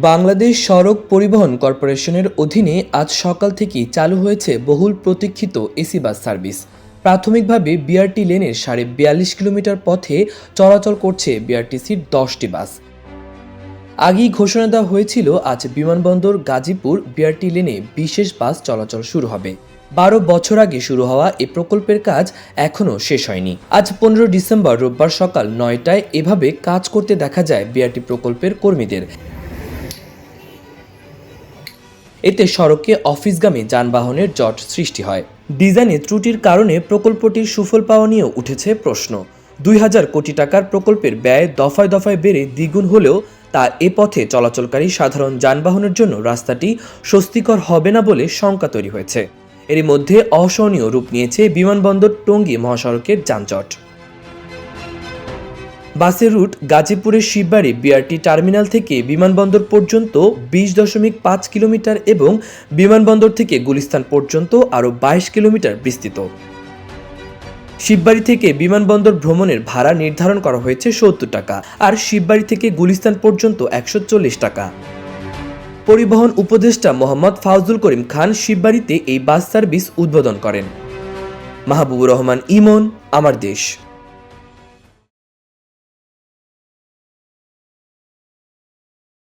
বাংলাদেশ সড়ক পরিবহন কর্পোরেশনের অধীনে আজ সকাল থেকেই চালু হয়েছে বহুল প্রতীক্ষিত এসি বাস সার্ভিস। প্রাথমিকভাবে বিআরটি লেনের সাড়ে বিয়াল্লিশ কিলোমিটার পথে চলাচল করছে বিআরটিসির দশটি বাস। আগেই ঘোষণা দেওয়া হয়েছিল, আজ বিমানবন্দর গাজীপুর বিআরটি লেনে বিশেষ বাস চলাচল শুরু হবে। বারো বছর আগে শুরু হওয়া এ প্রকল্পের কাজ এখনও শেষ হয়নি। আজ পনেরো ডিসেম্বর রোববার সকাল নয়টায় এভাবে কাজ করতে দেখা যায় বিআরটি প্রকল্পের কর্মীদের। এতে সড়কে অফিসগামী যানবাহনের জট সৃষ্টি হয়। ডিজাইনে ত্রুটির কারণে প্রকল্পটির সুফল পাওয়া নিয়েও উঠেছে প্রশ্ন। দুই হাজার কোটি টাকার প্রকল্পের ব্যয় দফায় দফায় বেড়ে দ্বিগুণ হলেও তা এ পথে চলাচলকারী সাধারণ যানবাহনের জন্য রাস্তাটি স্বস্তিকর হবে না বলে শঙ্কা তৈরি হয়েছে। এরই মধ্যে অসহনীয় রূপ নিয়েছে বিমানবন্দর টঙ্গী মহাসড়কের যানজট। বাসের রুট গাজীপুরের শিববাড়ি বিআরটি টার্মিনাল থেকে বিমানবন্দর পর্যন্ত বিশ দশমিক পাঁচ কিলোমিটার এবং বিমানবন্দর থেকে গুলিস্তান পর্যন্ত আরও বাইশ কিলোমিটার বিস্তৃত। শিববাড়ি থেকে বিমানবন্দর ভ্রমণের ভাড়া নির্ধারণ করা হয়েছে সত্তর টাকা আর শিববাড়ি থেকে গুলিস্তান পর্যন্ত একশো চল্লিশ টাকা। পরিবহন উপদেষ্টা মোহাম্মদ ফাউজুল করিম খান শিববাড়িতে এই বাস সার্ভিস উদ্বোধন করেন। মাহবুবুর রহমান, ইমন, আমার দেশ।